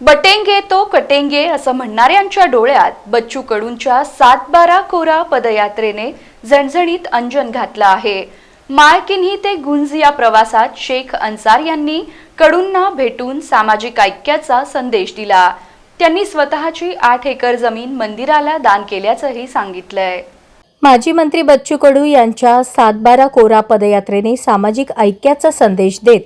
बटेंगे तो कटेंगे असं म्हणणाऱ्यांच्या डोळ्यात बच्चू कडूंच्या सात बारा कोरा पदयात्रेने झणझणीत अंजन घातलं आहे. माळकिन्ही ते गुंज या प्रवासात शेख अन्सार यांनी कडूंना भेटून सामाजिक ऐक्याचा संदेश दिला. त्यांनी स्वतःची आठ एकर जमीन मंदिराला दान केल्याचंही सांगितलंय. माजी मंत्री बच्चू कडू यांच्या सातबारा कोरा पदयात्रेने सामाजिक ऐक्याचा संदेश देत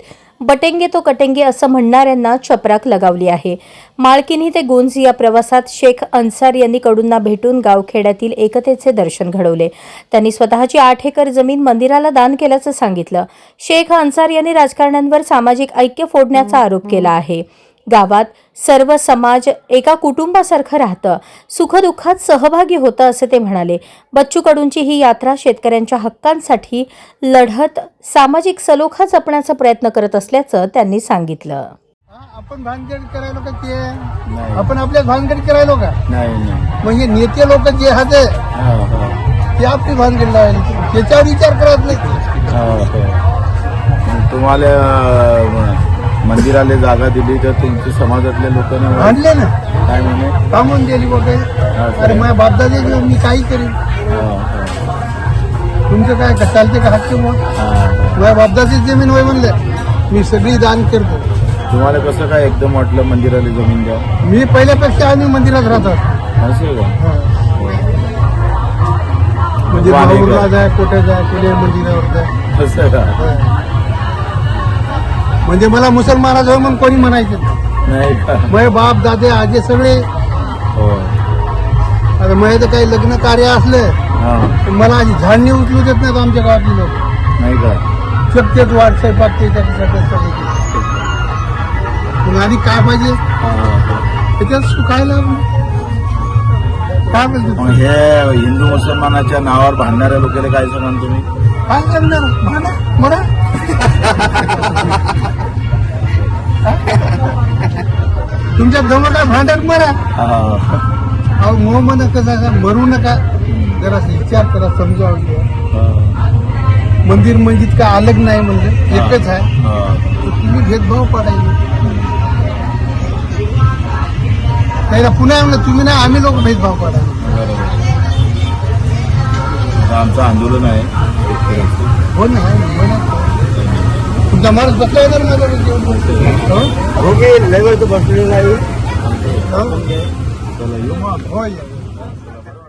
बटेंगे तो कटेंगे असं म्हणणाऱ्यांना चपराक लगावली आहे. माळकिनी ते गुंज या प्रवासात शेख अन्सार यांनी कडूंना भेटून गावखेड्यातील एकतेचे दर्शन घडवले. त्यांनी स्वतःची आठ एकर जमीन मंदिराला दान केल्याचं सांगितलं. शेख अन्सार यांनी राजकारण्यांवर सामाजिक ऐक्य फोडण्याचा आरोप केला आहे. गावात सर्व समाज एका कुटुंबासारखं राहतं. सुखदुःखात सहभागी होतं असं ते म्हणाले. बच्चू कडूंची ही यात्रा शेतकऱ्यांच्या हक्कांसाठी लढत सामाजिक सलोखा जपण्याचा प्रयत्न करत असल्याचं त्यांनी सांगितलं. हा, आपण भानगड करायलो का ते? आपण आपल्या भानगड करायलो का? नाही नाही. मग हे नेते लोक जे आहेत हा, हा. ते आपली भानगड लावायला त्याच्यावर विचार करत नाही. हा, हा. तुम्हाला मंदिराला जागा दिली तर तुमच्या समाजातल्या लोकांना आणले ना. काय म्हणे? थांबून गेली बघ अरे माझ्या बापदादे घेऊन मी काही करीन. तुमचं काय चालते का हक्क मग. माझ्या बापदाची जमीन होय म्हणलं. मी सगळी दान करतो. तुम्हाला कसं काय एकदम वाटलं मंदिराला जमीन द्या मी पहिल्यापेक्षा आम्ही मंदिरात राहतात असं आहे का? म्हणजे कुठे जाय कुठे मंदिरावर म्हणजे मला मुसलमानाच होय म्हणून कोणी म्हणायचं नाही. बाप दादे आजे सगळे. हो आता माझे तर काही लग्न कार्य असलं हा. तर मला आधी झाडणी उचलू देत नाहीत आमच्या गावातली लोक. नाही का? शक्यत वाट स्वयंपाक ते मग आधी काय पाहिजे. त्याच्यात सुखायला काय मग हे हिंदू मुसलमानाच्या नावावर भांडणाऱ्या लोकांना काय सांगाल तुम्ही? काय करणार? म्हणा म्हणा तुमच्या जवळ काय भांडण मरा हा, हा. अहो मोह म्हणा कसं मरू नका जरा विचार करा समजावून घ्या. हा, मंदिर मस्जिद काय अलग नाही म्हणजे एकच आहे हा. तुम्ही भेदभाव पाडायचे त्याला पुन्हा म्हणलं तुम्ही नाही आम्ही लोक भेदभाव पाडायचे. आता आमचं आंदोलन आहे. हो ना हो ना. तुमचा माणूस बसला होता ना माझ्यावर हो? हो की